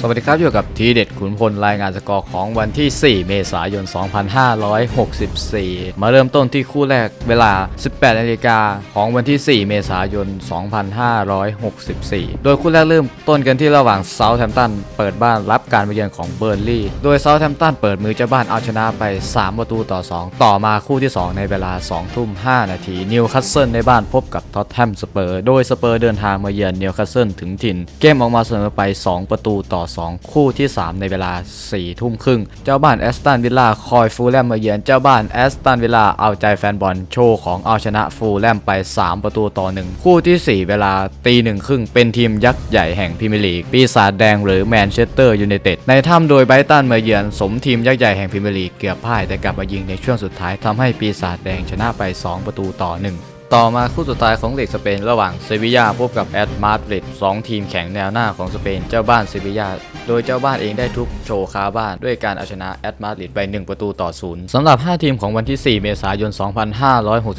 สวัสดีครับ อยู่กับทีเด็ดขุนพลรายงานสกอร์ของวันที่ 4 เมษายน 2564 มาเริ่มต้นที่คู่แรกเวลา 18นาฬิกาของวันที่ 4 เมษายน 2564 โดยคู่แรกเริ่มต้นกันที่ระหว่างเซาท์แฮมป์ตันเปิดบ้านรับการมาเยือนของเบอร์นลีย์โดยเซาท์แฮมป์ตันเปิดมือเจ้าบ้านเอาชนะไป 3 ประตูต่อ 2 ต่อมาคู่ที่ 2 ในเวลา 2 ทุ่ม 5 นาทีนิวคาสเซิลในบ้านพบกับท็อตแฮมสเปอร์ โดยสเปอร์เดินทางมาเยือนนิวคาสเซิลถึงถิ่น เกมออกมาเสมอไป 2 ประตูต่อ2 คู่ที่ 3 ในเวลา 4 ทุ่มครึ่ง เจ้าบ้านแอสตันวิลล่าคอยฟูลแลมมาเยือนเจ้าบ้านแอสตันวิลล่าเอาใจแฟนบอลโชว์ของเอาชนะฟูลแลมไป 3 ประตูต่อ 1 คู่ทีสี่4 เวลาตีหนึ่งครึ่งเป็นทีมยักษ์ใหญ่แห่งพรีเมียร์ลีก ปีศาจแดงหรือแมนเชสเตอร์ยูไนเต็ดในถ้ำโดยไบรตันมาเยือนสมทีมยักษ์ใหญ่แห่งพรีเมียร์ลีกเกือบพ่ายแต่กลับมายิงในช่วงสุดท้ายทำให้ปีศาจแดงชนะไป 2 ประตูต่อ 1 ต่อมาคู่สุดท้ายของลีกสเปนระหว่างเซบียาพบกับแอตมาดริดสองทีมแข่งแนวหน้าของสเปนเจ้าบ้านเซบียาโดยเจ้าบ้านเองได้ทุบโชว์คาบ้านด้วยการเอาชนะแอตมาดริดไป1ประตูต่อศูนย์สำหรับ 5 ทีมของวันที่ 4 เมษายน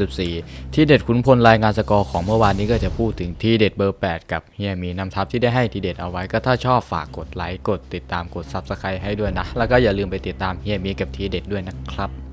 2564 ที่เด็ดขุนพลรายงานสกอร์ของเมื่อวานนี้ก็จะพูดถึงที่เด็ดเบอร์ 8 กับเฮียมีนำทัพที่ได้ให้ทีเด็ดเอาไว้ก็ถ้าชอบฝากกดไลค์กดติดตามกด Subscribe ให้ด้วยนะ แล้วก็อย่าลืมไปติดตามเฮียมีกับทีเด็ดด้วยนะครับ